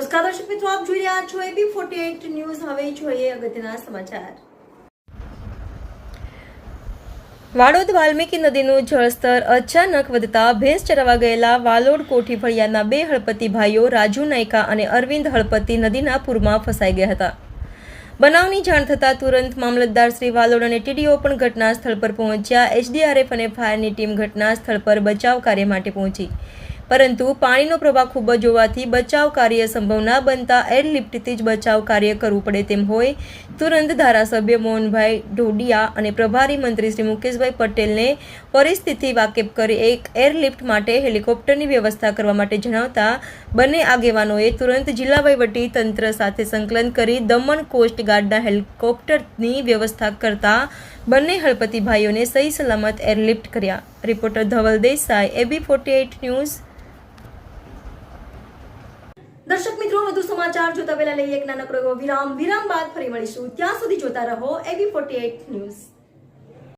નમસ્કાર દર્શક મિત્રો, આપ જોઈ રહ્યા છો એબી ફોર્ટી એટ ન્યૂઝ. હવે જોઈએ અગત્યના સમાચાર. વાડોદ વાલ્મીકી નદીનું જળસ્તર અચાનક વધતા ભેંસ ચરાવવા ગયેલા વાલોડ કોઠી ફળિયાના બે હળપતિ ભાઈઓ રાજુ નાયકા અને અરવિંદ હળપતિ નદીના પૂરમાં ફસાઈ ગયા હતા. બનાવની જાણ થતાં તુરંત મામલતદાર શ્રી વાલોડ અને ટીડીઓ પણ ઘટના સ્થળ પર પહોંચ્યા. એચડીઆરએફ અને ફાયરની ટીમ ઘટના સ્થળ પર બચાવ કાર્ય માટે પહોંચી. પરંતુ પાણીનો પ્રવાહ ખૂબ જ હોવાથી બચાવ કાર્ય સંભવ ના બનતા એરલિફ્ટથી જ બચાવ કાર્ય કરવું પડે તેમ હોય. તુરંત ધારાસભ્ય મોહનભાઈ ઢોડિયા અને પ્રભારી મંત્રી શ્રી મુકેશભાઈ પટેલને પરિસ્થિતિ વાકેફ કરી એક એરલિફ્ટ માટે હેલિકોપ્ટરની વ્યવસ્થા કરવા માટે જણાવતા બંને આગેવાનોએ તુરંત જિલ્લા વહીવટી તંત્ર સાથે સંકલન કરી દમણ કોસ્ટ ગાર્ડના હેલિકોપ્ટરની વ્યવસ્થા કરતા બંને હળપતિ ભાઈઓને સહી સલામત એરલિફ્ટ કર્યા. Reporter Dhaval Desai, AB forty eight news દર્શક મિત્રો, વધુ સમાચાર જોતા પહેલા લઈએ એક નાનકડો એવો વિરામ. વિરામ બાદ ફરી મળીશું. ત્યાં સુધી જોતા રહો એબી ફોર્ટી ન્યૂઝ